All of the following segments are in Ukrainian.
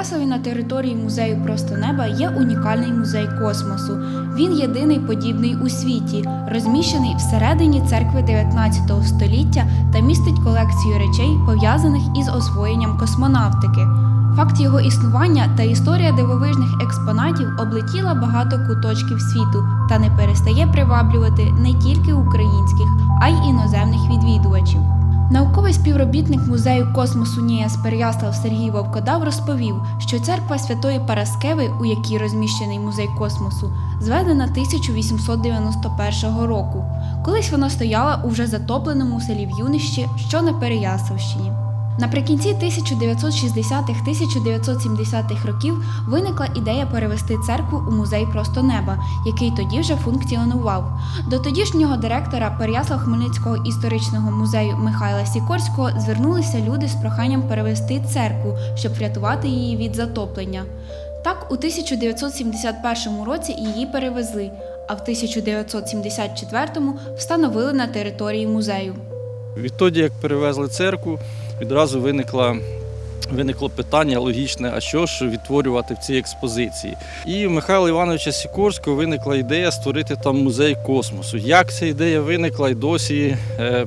Переяславі на території музею Просто неба є унікальний музей космосу. Він єдиний подібний у світі, розміщений всередині церкви 19 століття та містить колекцію речей, пов'язаних із освоєнням космонавтики. Факт його існування та історія дивовижних експонатів облетіла багато куточків світу та не перестає приваблювати не тільки українських, а й іноземних відвідувачів. Науковий співробітник музею космосу Ніяс Переяслав Сергій Вовкодав розповів, що церква Святої Параскеви, у якій розміщений музей космосу, зведена 1891 року. Колись вона стояла у вже затопленому селі В'юнище, що на Переяславщині. Наприкінці 1960-1970-х років виникла ідея перевести церкву у музей просто неба, який тоді вже функціонував. До тодішнього директора Переяслав Хмельницького історичного музею Михайла Сікорського звернулися люди з проханням перевести церкву, щоб врятувати її від затоплення. Так, у 1971 році її перевезли, а в 1974 встановили на території музею. Відтоді, як перевезли церкву, відразу виникла. Виникло питання логічне, а що ж відтворювати в цій експозиції. І у Михайла Івановича Сікорського виникла ідея створити там музей космосу. Як ця ідея виникла і досі, е,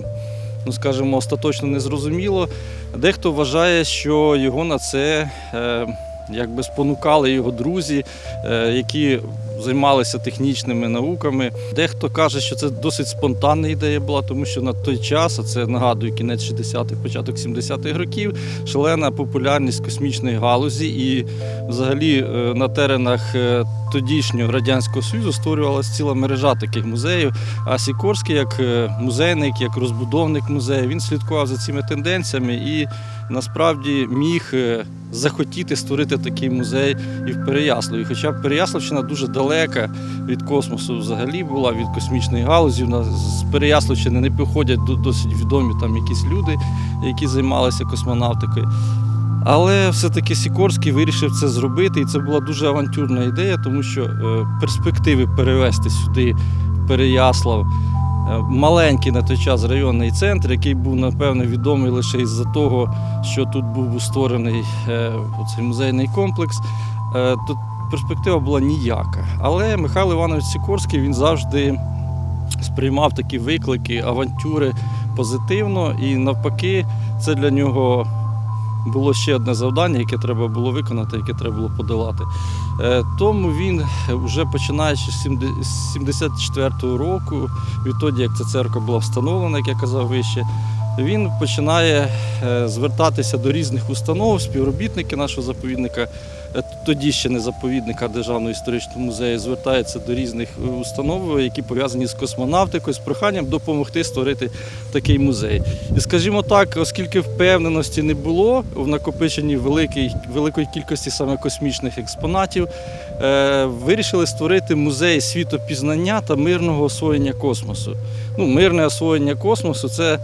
ну скажімо, остаточно не зрозуміло. Дехто вважає, що його на це е, якби спонукали його друзі, е, які займалися технічними науками. Дехто каже, що це досить спонтанна ідея була, тому що на той час, а це нагадую, кінець 60-х, початок 70-х років, шалена популярність космічної галузі, і взагалі е, на теренах е, тодішнього радянського союзу створювалася ціла мережа таких музеїв. А Сікорський, як е, музейник, як розбудовник музею, він слідкував за цими тенденціями і насправді міг е, захотіти створити такий музей і в Переяславі. Хоча Переяславщина дуже далека від космосу взагалі була, від космічної галузі. З Переяславщини не походять досить відомі там якісь люди, які займалися космонавтикою. Але все-таки Сікорський вирішив це зробити, і це була дуже авантюрна ідея, тому що е, перспективи перевести сюди Переяслав маленький на той час районний центр, який був напевно відомий лише із-за того, що тут був створений е, цей музейний комплекс. Е, Тут перспектива була ніяка. Але Михайло Іванович Сікорський він завжди сприймав такі виклики, авантюри позитивно, і навпаки, це для нього було ще одне завдання, яке треба було виконати, яке треба було подолати. Е, Тому він, вже починаючи з 74-го року, відтоді як ця церква була встановлена, як я казав вище, він починає е, звертатися до різних установ, співробітники нашого заповідника, е, тоді ще не заповідника Державного історичного музею, звертаються до різних е, установ, які пов'язані з космонавтикою, з проханням допомогти створити такий музей. І скажімо так, оскільки впевненості не було в накопиченні великій, великої кількості саме космічних експонатів, вирішили створити музей світопізнання та мирного освоєння космосу. Ну, мирне освоєння космосу це.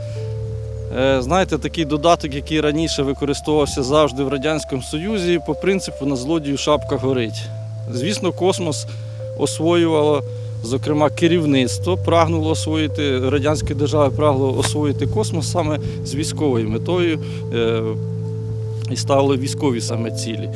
Е, Знаєте, такий додаток, який раніше використовувався завжди в Радянському Союзі, по принципу на злодію шапка горить. Звісно, космос освоювало, зокрема, керівництво прагнуло освоїти, радянська держава прагнуло освоїти космос саме з військовою метою е, і ставили військові саме цілі.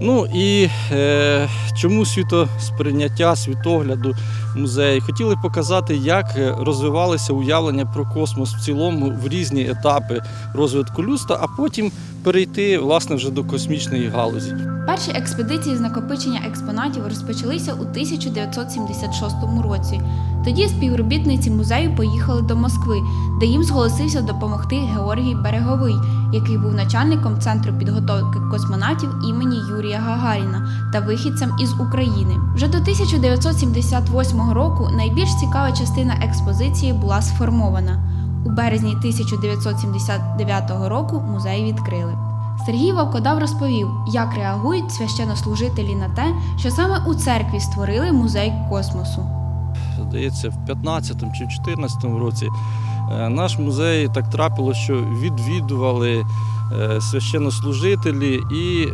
Ну і е, чому світосприйняття, світогляду музею? Хотіли показати, як е, розвивалися уявлення про космос в цілому в різні етапи розвитку людства, а потім перейти власне вже до космічної галузі. Перші експедиції з накопичення експонатів розпочалися у 1976 році. Тоді співробітниці музею поїхали до Москви, де їм зголосився допомогти Георгій Береговий, який був начальником центру підготовки космонавтів імені Юрія Гагаріна та вихідцем із України. Вже до 1978 року найбільш цікава частина експозиції була сформована. У березні 1979 року музей відкрили. Сергій Вовкодав розповів, як реагують священнослужителі на те, що саме у церкві створили музей космосу. Здається, в 15-му чи в 14-му році е, наш музей так трапило, що відвідували е, священнослужителі і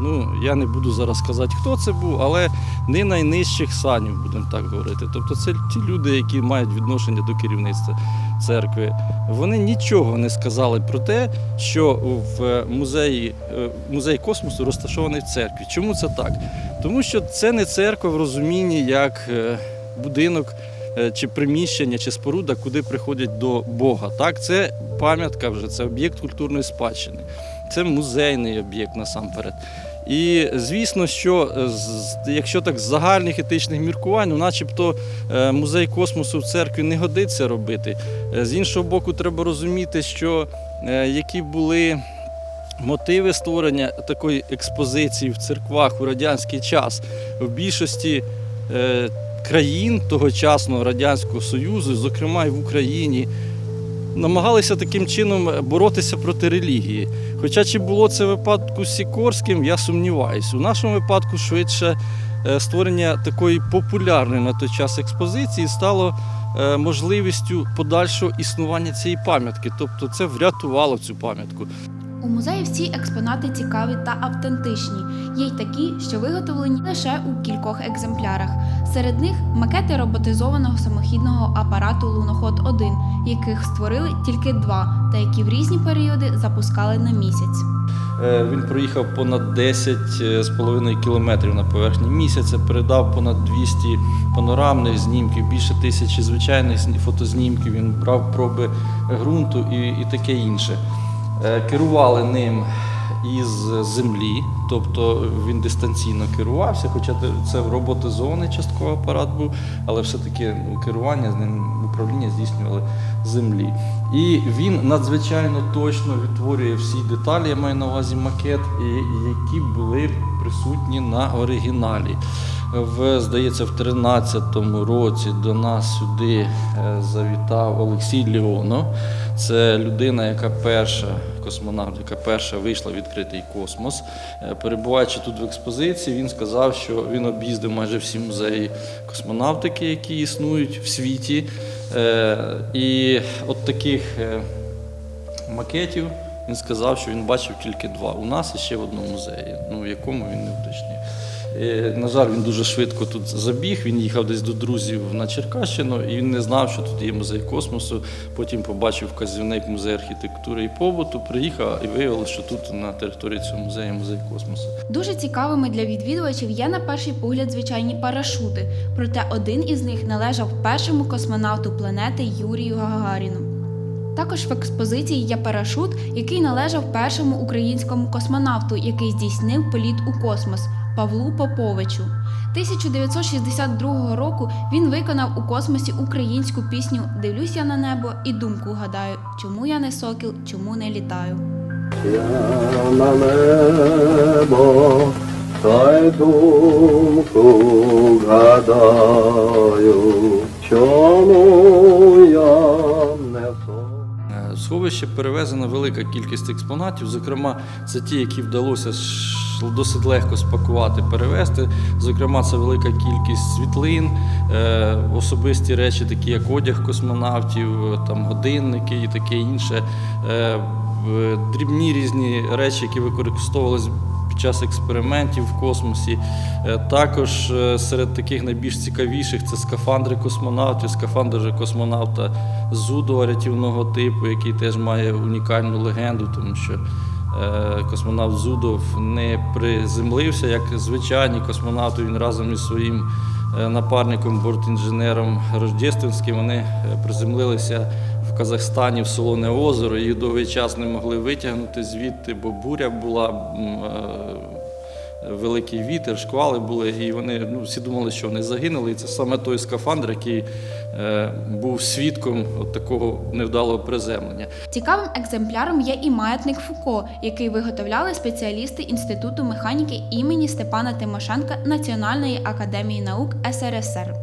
Ну, я не буду зараз казати, хто це був, але не найнижчих санів, будемо так говорити. Тобто це ті люди, які мають відношення до керівництва церкви. Вони нічого не сказали про те, що в музеї, е, музей космосу розташований в церкві. Чому це так? Тому що це не церква в розумінні як е, будинок е, чи приміщення, чи споруда, куди приходять до Бога. Так, це пам'ятка вже, це об'єкт культурної спадщини, це музейний об'єкт насамперед. І звісно, що е, якщо так з загальних етичних міркувань, ну, начебто е, музей космосу в церкві не годиться робити. Е, З іншого боку, треба розуміти, що які були мотиви створення такої експозиції в церквах у радянський час в більшості країн тогочасного Радянського Союзу, зокрема і в Україні, намагалися таким чином боротися проти релігії. Хоча чи було це випадку з Сікорським, я сумніваюся. У нашому випадку швидше е, створення такої популярної на той час експозиції стало е, можливістю подальшого існування цієї пам'ятки. Тобто це врятувало цю пам'ятку. У музеї всі експонати цікаві та автентичні. Є й такі, що виготовлені лише у кількох екземплярах. Серед них макети роботизованого самохідного апарату Луноход 1 яких створили тільки два, та які в різні періоди запускали на місяць. Е, Він проїхав понад 10 е, кілометрів на поверхні місяця, передав понад 200 панорамних знімків, більше тисячі звичайних зні- фотознімків. Він брав проби ґрунту і, і таке інше. Е, Керували ним із землі, тобто він дистанційно керувався, хоча це в роботи роботизований частково апарат був, але все-таки ну, керування з ним управління здійснювали землі. І він надзвичайно точно відтворює всі деталі, я маю на увазі макет, які були присутні на оригіналі. В, здається, в 13-му році до нас сюди е, завітав Олексій Леонов. Це людина, яка перша, космонавт, яка перша вийшла в відкритий космос. Е, Перебуваючи тут в експозиції, він сказав, що він об'їздив майже всі музеї космонавтики, які існують в світі. Е, І от таких макетів він сказав, що він бачив тільки два. У нас і ще в одному музеї, ну в якому він не уточнив. На жаль, він дуже швидко тут забіг. Він їхав десь до друзів на Черкащину, і він не знав, що тут є музей космосу. Потім побачив вказівник музею архітектури і побуту, приїхав і виявилося, що тут на території цього музею музей космосу. Дуже цікавими для відвідувачів є на перший погляд звичайні парашути, проте один із них належав першому космонавту планети Юрію Гагаріну. Також в експозиції є парашут, який належав першому українському космонавту, який здійснив політ у космос Павлу Поповичу. 1962 року він виконав у космосі українську пісню Дивлюсь я на небо і думку гадаю, чому я не сокіл, чому не літаю. Я на небо, та й думку гадаю, чому я не сон. Е, сховище перевезена велика кількість експонатів. Зокрема, це ті, які вдалося ш- досить легко спакувати, перевезти. Зокрема, це велика кількість світлин, е, особисті речі, такі як одяг космонавтів, там годинники і таке інше. Е, Дрібні різні речі, які використовувалися під час експериментів в космосі. Е, Також серед таких найбільш цікавіших це скафандри космонавтів, скафандр космонавта Зудова рятівного типу, який теж має унікальну легенду, тому що космонавт Зудов не приземлився як звичайні космонавти. Він разом із своїм е, напарником, бортінженером Рождественським, вони е, приземлилися в Казахстані в Солоне озеро. Їх довгий час не могли витягнути звідти, бо буря була. Великий вітер, шквали були, і вони ну, всі думали, що вони загинули. І це саме той скафандр, який е, був свідком от такого невдалого приземлення. Цікавим екземпляром є і маятник Фуко, який виготовляли спеціалісти Інституту механіки імені Степана Тимошенка Національної академії наук СРСР.